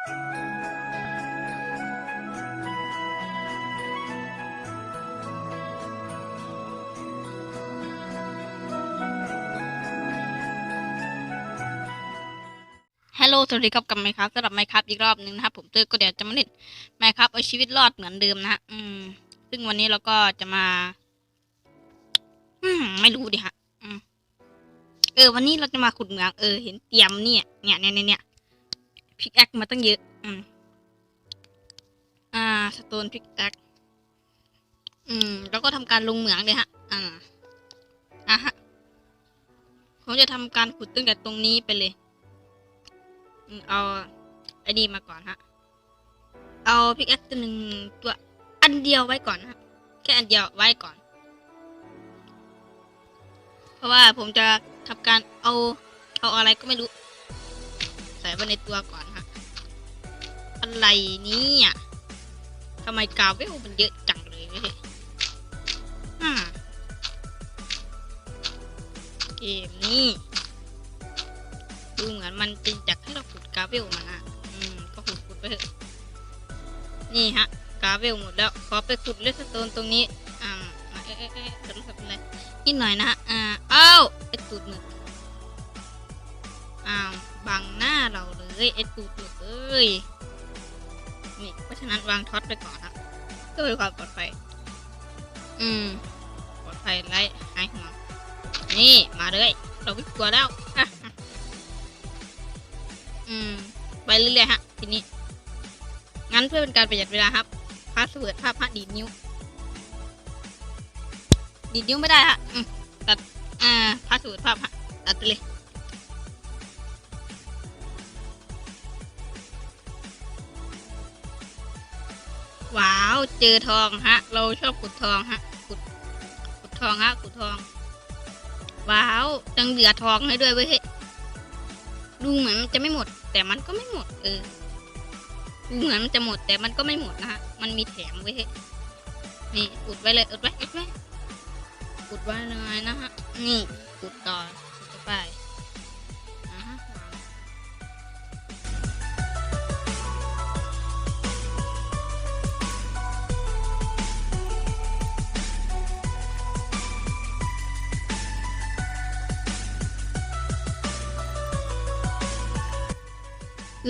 ฮัลโหล สวัสดีครับกับไมครับสำหรับไมครับอีกรอบหนึ่งนะครับผมเตอร์ก็เดี๋ยวจะมาเล่นไมครับเอาชีวิตรอดเหมือนเดิมนะฮะ อืม ซึ่งวันนี้เราก็จะมา อืม ไม่รู้ดิฮะ อืม เออ วันนี้เราจะมาขุดเหมือง เออ เห็นเตรียมเนี่ย เนี่ยเนี่ยเนี่ยเนี่ย พิกแอคมาตั้งเยอะ อืม อ่า สโตนพิกแอค อืม แล้วก็ทำการลงเหมืองเลยฮะ อ่า อะฮะ ผมจะทำการขุดตั้งแต่ตรงนี้ไปเลยอืมเอาไอ้นี่มาก่อนฮะ เอาพิกแอคตัวหนึ่งตัวอันเดียวไว้ก่อนฮะ แค่อันเดียวไว้ก่อน เพราะว่าผมจะทำการเอาเอาอะไรก็ไม่รู้ ใส่ไว้ในตัวก่อน อะไรเนี่ยทำไมกาเวลมันเยอะจังเลยเว้ยอ่าเกมนี้ดูเหมือนมันจะอยากให้เราขุดกาเวลมานะอืม ก็ขุดขุดไปเถอะ นี่ฮะ กาเวลหมดแล้ว ขอไปขุดเลสโตนตรงนี้ อ่าเอ๊ะเอ๊ะเอ๊ะจะรู้สึกเป็นไรนิดหน่อยนะฮะ อ่า อ้าวไอตูดหมึกอ้าว บังหน้าเราเลย ไอตูดหมึกเอ้ย นี่เพราะฉะนั้นวางท็อตไปก่อนฮะเพื่อเป็นความปลอดภัย อืม ปลอดภัยไร้หายห่วงนี่มาเลย เราไม่กลัวแล้วอะอืม ไปเรื่อยๆฮะ ทีนี้ งั้นเพื่อเป็นการประหยัดเวลาครับ พาสเวิร์ดภาพฮะดีดนิ้ว ดีดนิ้วไม่ได้ฮะอืมตัด อ่า พาสเวิร์ดภาพฮะตัดไปเลย ว้าว เจอทองฮะ เราชอบขุดทองฮะ ขุด ขุดทองฮะ ขุดทอง ว้าวยังเหลือทองให้ด้วยเว้ยดูเหมือนมันจะไม่หมด แต่มันก็ไม่หมด เออ ดูเหมือนมันจะหมด แต่มันก็ไม่หมดนะฮะ มันมีแถมไว้ให้นี่ อุดไว้เลย อุดไว้อุดไว้อุดไว้เลยนะฮะ นี่ อุดต่อ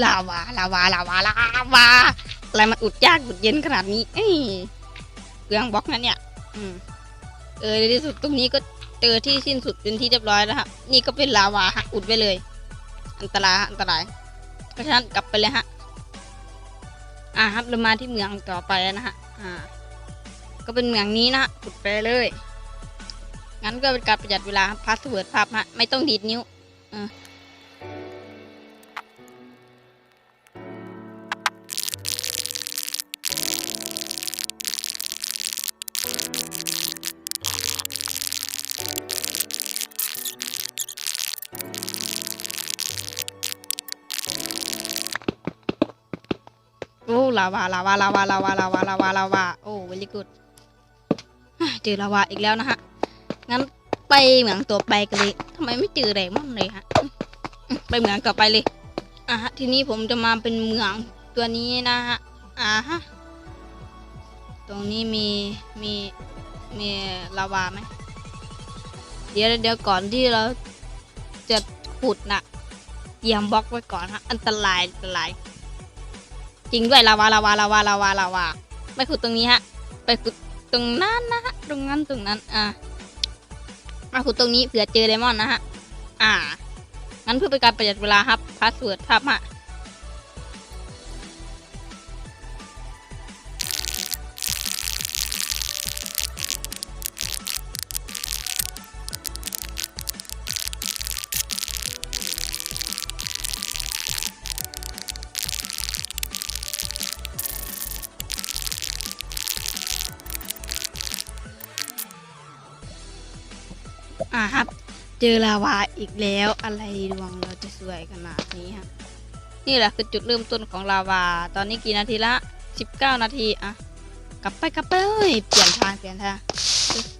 ลาวาลาวาลาวาลาวาอะไรมันอุดยากอุดเย็นขนาดนี้ เอ้ยเปลืองบล็อกนะเนี่ย อืมเออในที่สุดตรงนี้ก็เจอที่สิ้นสุดเป็นที่เรียบร้อยแล้วฮะ นี่ก็เป็นลาวาฮะอุดไว้เลย อันตรายอันตราย เพราะฉะนั้นกลับไปเลยฮะ อ่าครับเรามาที่เมืองต่อไปนะฮะ อ่า ก็เป็นเมืองนี้นะฮะอุดไปเลย งั้นก็เป็นการประหยัดเวลาพาสเวิร์ดภาพฮะ ไม่ต้องดีดนิ้ว โอ้ลาวาลาวาลาวาลาวาลาวาลาวาลาวาโอ้เวลี่กูดเจอลาวาอีกแล้วนะฮะงั้นไปเหมืองตัวไปกันเลยทำไมไม่เจอไดมอนด์เลยฮะไปเหมืองต่อไปเลยอะฮะทีนี้ผมจะมาเป็นเหมืองตัวนี้นะฮะอ่าฮะตรงนี้มีมีมีลาวาไหมเดี๋ยวเดี๋ยวก่อนที่เราจะขุดนะเตรียมบล็อกไว้ก่อนฮะอันตรายอันตราย จริงด้วยลาวาลาวาลาวาลาวาลาวาไปขุดตรงนี้ฮะ ไปขุดตรงนั้นนะฮะ ตรงนั้นตรงนั้น อ่ามาขุดตรงนี้เผื่อเจอไดมอนด์นะฮะ อ่า งั้นเพื่อเป็นการประหยัดเวลาครับพาสเวิร์ดภาพฮะ อ่าครับ เจอลาวาอีกแล้วอะไรดวงเราจะสวยขนาดนี้ฮะนี่แหละคือจุดเริ่มต้นของลาวา ตอนนี้กี่นาทีละสิบเก้านาทีอะกลับไปกลับไปเอ้ยเปลี่ยนทางเปลี่ยนทาง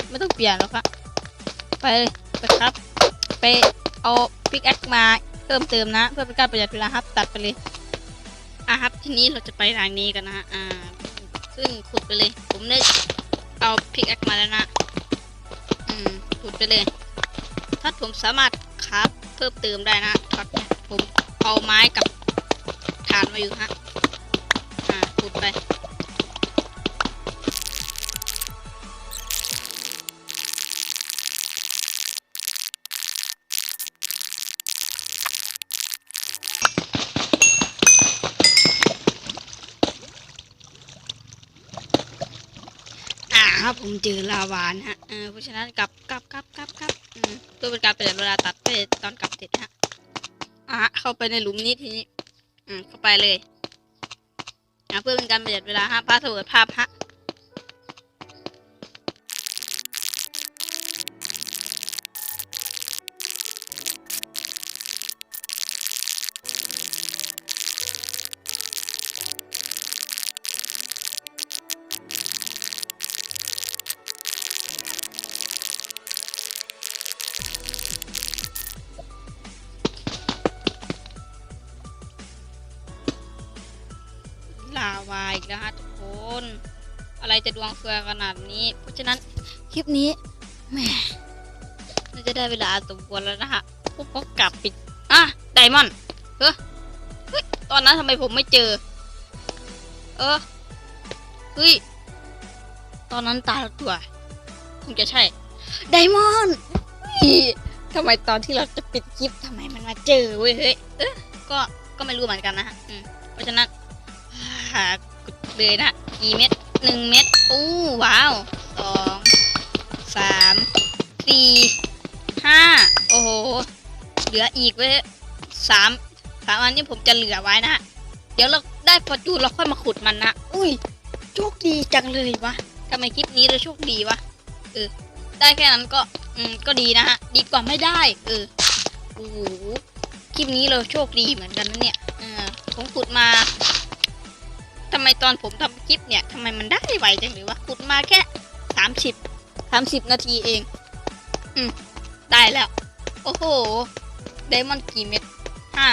ไม่ต้องเปลี่ยนหรอกครับไปไปครับ ไปเอาพิกแอคมาเพิ่มเติมนะ เพื่อเป็นการประหยัดเวลาครับตัดไปเลยอะครับทีนี้เราจะไปทางนี้กันนะฮะอ่าซึ่งขุดไปเลย ผมได้เอาพิกแอคมาแล้วนะ อืมขุดไปเลย ถ้าผมสามารถคราฟเพิ่มเติมได้นะท็อตเนี่ยผมเอาไม้กับฐานมาอยู่ฮะอ่าขุดไปอ่าครับผมเจอลาวานฮะเออเพราะฉะนั้นกลับกลับกลับกลับกลับ เพื่อเป็นการประหยัดเวลาตัดไปตอนกลับเสร็จฮะอะเข้าไปในหลุมนี้ทีนี้ อืมเข้าไปเลยอ่าเพื่อเป็นการประหยัดเวลาฮะพาสเวิร์ดภาพฮะ อีกแล้วฮะทุกคน อะไรจะดวงเฟือขนาดนี้ เพราะฉะนั้นคลิปนี้แหมน่าจะได้เวลาสมควรแล้วนะฮะพวกก็กลับปิดอะไดมอนด์เฮ้ยตอนนั้นทำไมผมไม่เจอ เออเฮ้ยตอนนั้นตาละตัวคงจะใช่ไดมอนด์ทำไมตอนที่เราจะปิดคลิปทำไมมันมาเจอเว้ยเฮ้ยเออก็ก็ไม่รู้เหมือนกันนะฮะเพราะฉะนั้นหาก เลยนะกี่เม็ดหนึ่งเม็ดอู้ว้าวสองสามสี่ห้าโอ้โห เหลืออีกเว้ยสามสามอันนี้ผมจะเหลือไว้นะเดี๋ยวเราได้ฟอจูนเราค่อยมาขุดมันนะอุ้ยโชคดีจังเลยวะทำไมคลิปนี้เราโชคดีวะเออได้แค่นั้นก็อืมก็ดีนะฮะดีกว่าไม่ได้ เออโอ้โหคลิปนี้เราโชคดีเหมือนกันนะเนี่ยเออผมขุดมา ตอนผมทำคลิปเนี่ยทำไมมันได้ไวจังเลยวะขุดมาแค่สามสิบสามสิบนาทีเอง อืมได้แล้ว โอ้โหไดมอนด์กี่เม็ดห้า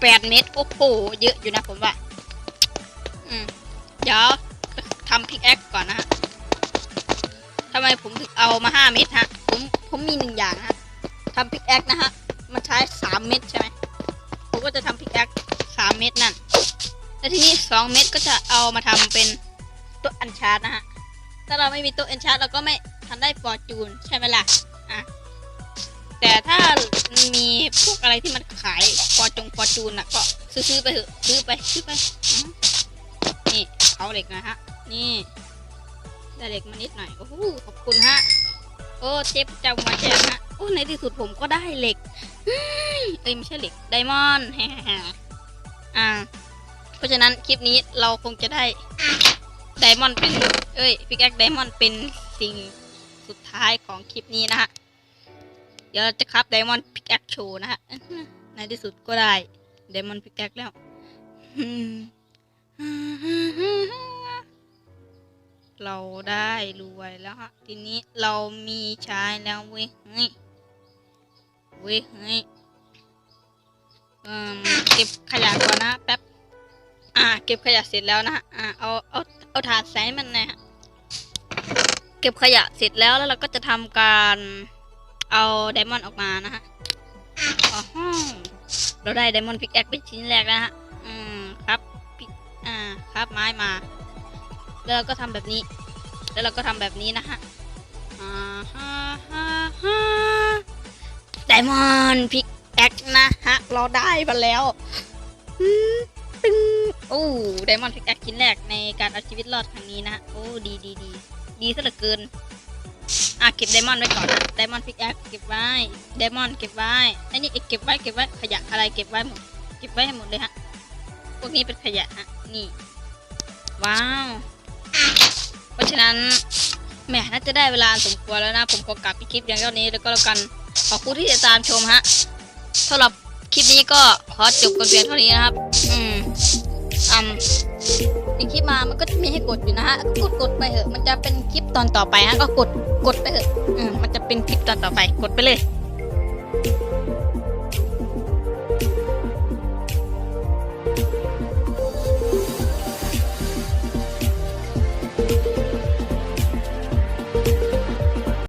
แปดเม็ดโอ้โห เยอะอยู่นะผมว่า อืม เดี๋ยวทำพิกแอคก่อนนะฮะทำไมผมถึงเอามาห้าเม็ดฮะ ผมผมมีหนึ่งอย่างฮะทำพิกแอคนะฮะ มันใช้สามเม็ดใช่ไหมผมก็จะทำพิกแอคสามเม็ดนั่น แล้วทีนี้สองเม็ดก็จะเอามาทำเป็นโต๊ะอัญชาร์ตนะฮะ ถ้าเราไม่มีโต๊ะอัญชาร์ตเราก็ไม่ทันได้ฟอร์จูนใช่ไหมล่ะ อะ แต่ถ้ามีพวกอะไรที่มันขายฟอร์จงฟอร์จูนอะก็ซื้อไปเถอะซื้อไปซื้อไปอนี่เอาเหล็กนะฮะ นี่ได้เหล็กมานิดหน่อย โอ้โหขอบคุณฮะ โอ้เทพเจ้ามาแจกฮะ โอ้ในที่สุดผมก็ได้เหล็กเฮ้ยเอ้ยไม่ใช่เหล็กไดมอนด์แฮ่ๆอ่า เพราะฉะนั้นคลิปนี้เราคงจะได้ไดมอนด์เป็นเอ้ยพิกแอคไดมอนด์เป็นสิ่งสุดท้ายของคลิปนี้นะฮะ เดี๋ยวเราจะครับไดมอนด์พิกแอคโชว์นะฮะ ในที่สุดก็ได้ไดมอนด์พิกแอคแล้วเราได้รวยแล้วฮะ ทีนี้เรามีใช้แล้วเว้ยเฮ้ยเว้ยเฮ้ยเอ่มเก็บขยะก่อนนะแป๊บ อ่า เก็บขยะเสร็จแล้วนะฮะอ่าเอาเอาเอาถาดใส่มันนะฮะเก็บขยะเสร็จแล้วแล้วเราก็จะทำการเอาไดมอนด์ออกมานะฮะอ๋อฮะเราได้ไดมอนด์พิกแอคเป็นชิ้นแรกแล้วฮะอืมครับพิกอ่าครับไม้มา แล้วเราก็ทำแบบนี้ แล้วเราก็ทำแบบนี้นะฮะอ่าฮะฮะฮะไดมอนด์พิกแอคนะฮะเราได้มาแล้วอืม โอ้ไดมอนด์พิกแอคชิ้นแรกในการเอาชีวิตรอดครั้งนี้นะ โอ้ดีดีดีดีซะเหลือเกิน อะเก็บไดมอนด์ไว้ก่อนนะไดมอนด์พิกแอคเก็บไว้ไดมอนด์เก็บไว้ไอ้นี่เก็บไว้เก็บไว้ขยะอะไรเก็บไว้หมดเก็บไว้ให้หมดเลยฮะพวกนี้เป็นขยะฮะนี่ว้าวเพราะฉะนั้นแหมน่าจะได้เวลาสมควรแล้วนะ ผมขอกลับอีกคลิปอย่างเท่านี้แล้วก็แล้วกันขอบคุณที่ติดตามชมฮะสำหรับคลิปนี้ก็ขอจบกันเพียงเท่านี้นะครับ อืมอืมอีกคลิปมามันก็จะมีให้กดอยู่นะฮะก็กดกดไปเถอะ มันจะเป็นคลิปตอนต่อไปฮะก็กดกดไปเถอะอืมมันจะเป็นคลิปตอนต่อไปกดไปเลย